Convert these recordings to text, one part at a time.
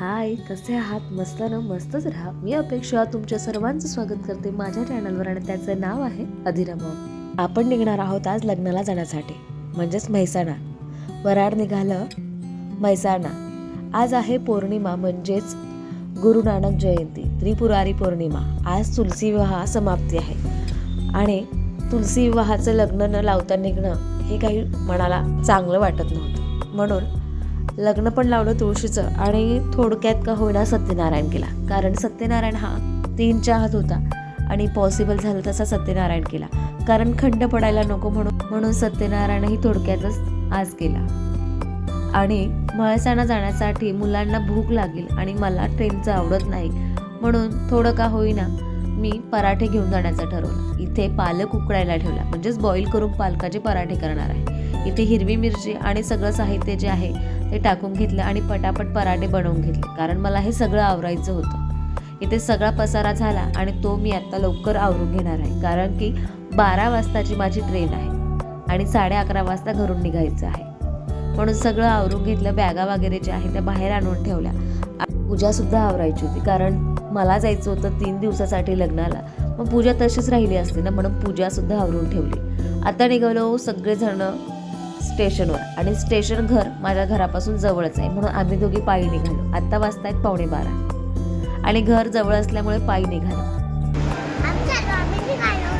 हाय कसे आहात? मस्त ना? मस्तच राहा. मी अपेक्षा तुमच्या सर्वांचं स्वागत करते माझ्या चॅनलवर आणि त्याचं नाव आहे अधिरामम आपण निघणार आहोत आज लग्नाला जाण्यासाठी म्हणजेच म्हैसाणा. वराड निघालं म्हैसाणा. आज आहे पौर्णिमा म्हणजेच गुरु नानक जयंती त्रिपुरारी पौर्णिमा. आज तुलसी विवाह समाप्ती आहे. आणि तुलसी विवाहाचं लग्न न लावता निघणं हे काही मनाला चांगलं वाटत नव्हतं. म्हणून लग्न पण लावलं तुळशीचं आणि थोडक्यात का होईना सत्यनारायण केला. कारण सत्यनारायण हा तीनच्या हात होता आणि पॉसिबल झालं तसा सत्यनारायण केला. कारण खंड पडायला नको म्हणून म्हणून सत्यनारायणही थोडक्यातच आज केला. आणि मळसाणा जाण्यासाठी मुलांना भूक लागेल आणि मला ट्रेनचं आवडत नाही. म्हणून थोडं का होईना मी पराठे घेऊन जाण्याचं ठरवलं. इथे पालक उकडायला ठेवला. म्हणजेच बॉईल करून पालकाचे पराठे करणार आहे. इथे हिरवी मिरची आणि सगळं साहित्य जे आहे ते टाकून घेतलं आणि पटापट पराठे बनवून घेतले. कारण मला हे सगळं आवरायचं होतं. इथे सगळा पसारा झाला आणि तो मी आत्ता लवकर आवरून घेणार आहे. कारण की बारा वाजताची माझी ट्रेन आहे आणि साडे अकरा वाजता घरून निघायचं आहे. म्हणून सगळं आवरून घेतलं बॅगा वगैरे ज्या आहेत त्या बाहेर आणून ठेवल्या. पूजासुद्धा आवरायची होती. कारण मला जायचं होतं तीन दिवसासाठी लग्नाला. मग पूजा तशीच राहिली असते ना म्हणून पूजासुद्धा आवरून ठेवली. आता निघालो सगळेजण स्टेशनवर आणि स्टेशन घर माझ्या घरापासून जवळच आहे म्हणून आम्ही दोघी पायी निघालो. आत्ता वाजतायत पावणे बारा. आणि घर जवळ असल्यामुळे पायी निघालो. निघालो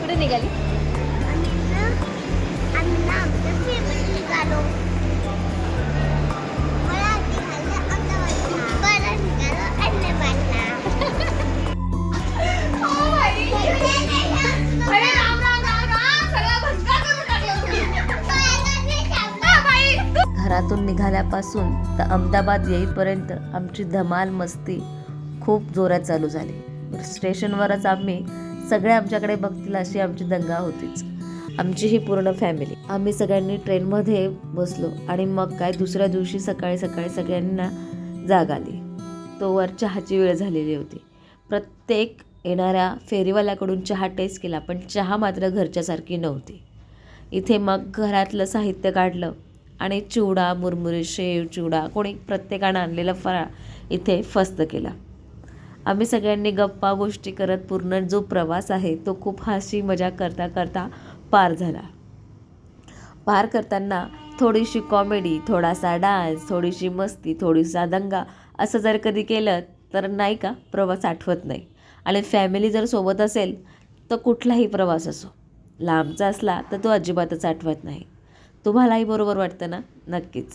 कुठे निघाली? घरातून निघाल्यापासून तर अहमदाबाद येईपर्यंत आमची धमाल मस्ती खूप जोरात चालू झाली. स्टेशनवरच आम्ही सगळे आमच्याकडे बघतील अशी आमची दंगा होतीच. आमची ही पूर्ण फॅमिली. आम्ही सगळ्यांनी ट्रेनमध्ये बसलो आणि मग काय दुसऱ्या दिवशी सकाळी सकाळी सगळ्यांना जाग आली. तोवर चहाची वेळ झालेली होती. प्रत्येक येणाऱ्या फेरीवाल्याकडून चहा टेस्ट केला पण चहा मात्र घरच्यासारखी नव्हती. इथे मग घरातलं साहित्य काढलं आणि चिवडा मुरमुरे शेव चिवडा कोणी प्रत्येकानं आणलेला फराळ इथे फस्त केला. आम्ही सगळ्यांनी गप्पा गोष्टी करत पूर्ण जो प्रवास आहे तो खूप हाशी मजा करता करता पार झाला. पार करताना थोडीशी कॉमेडी थोडासा डान्स थोडीशी मस्ती थोडीसा दंगा असं जर कधी केलं तर नाही का प्रवास आठवत नाही. आणि फॅमिली जर सोबत असेल तर कुठलाही प्रवास असो. लांबचा असला तर तो अजिबातच आठवत नाही. तुम्हालाही बरोबर वाटतं ना? नक्कीच.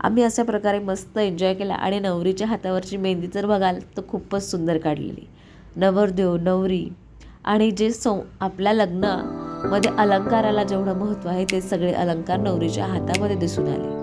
आम्ही अशा प्रकारे मस्त एन्जॉय केला आणि नवरीच्या हातावरची मेहंदी जर बघाल तर खूपच सुंदर काढलेली. नवरदेव नवरी आणि जे सौ आपल्या लग्नामध्ये अलंकाराला जेवढं महत्त्व आहे ते सगळे अलंकार नवरीच्या हातामध्ये दिसून आले.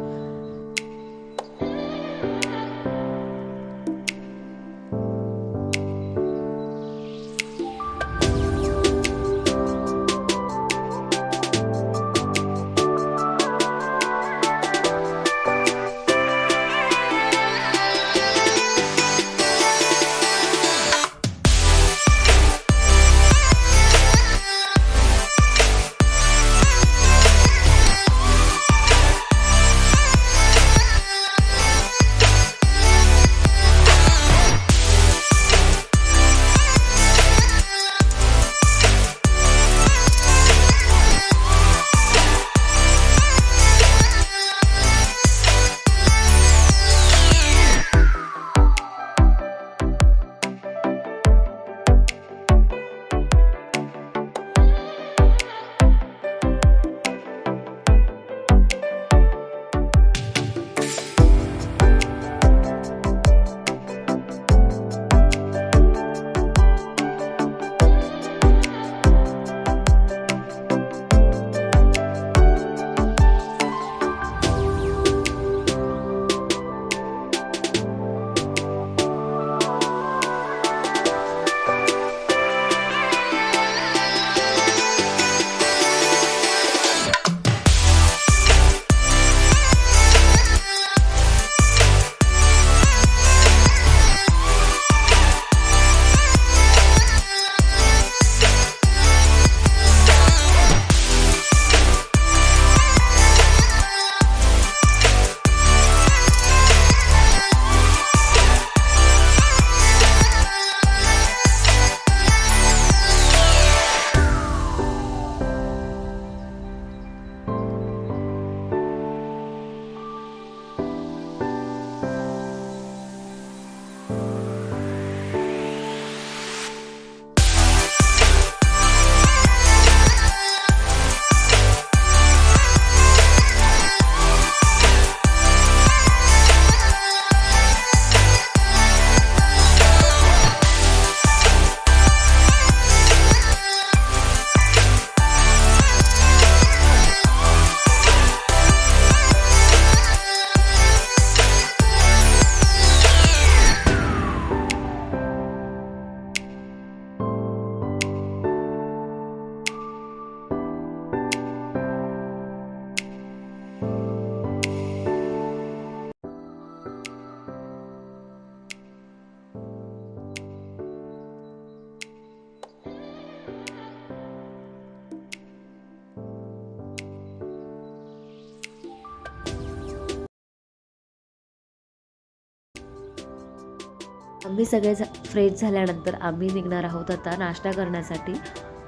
आम्ही सगळे फ्रेश झाल्यानंतर आम्ही निघणार आहोत आता नाश्ता करण्यासाठी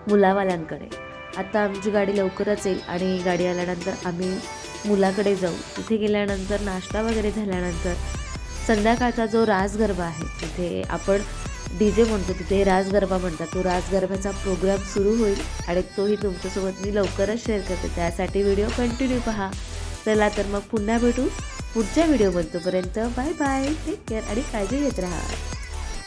मुलावाल्यांकडे. आता आमची गाडी लवकरच येईल आणि गाडी आल्यानंतर आम्ही मुलाकडे जाऊ. तिथे गेल्यानंतर नाश्ता वगैरे झाल्यानंतर संध्याकाळचा जो रास गरबा आहे तिथे आपण डी जे म्हणतो तिथे रास गरबा म्हणतात. तो रास गरबाचा प्रोग्राम सुरू होईल आणि तोही तुमच्यासोबत मी लवकरच शेअर करते. त्यासाठी व्हिडिओ कंटिन्यू पहा. चला तर मग पुन्हा भेटू पुढच्या व्हिडिओमध्ये तोपर्यंत बाय बाय. टेक केअर आणि काळजी घेत राहा.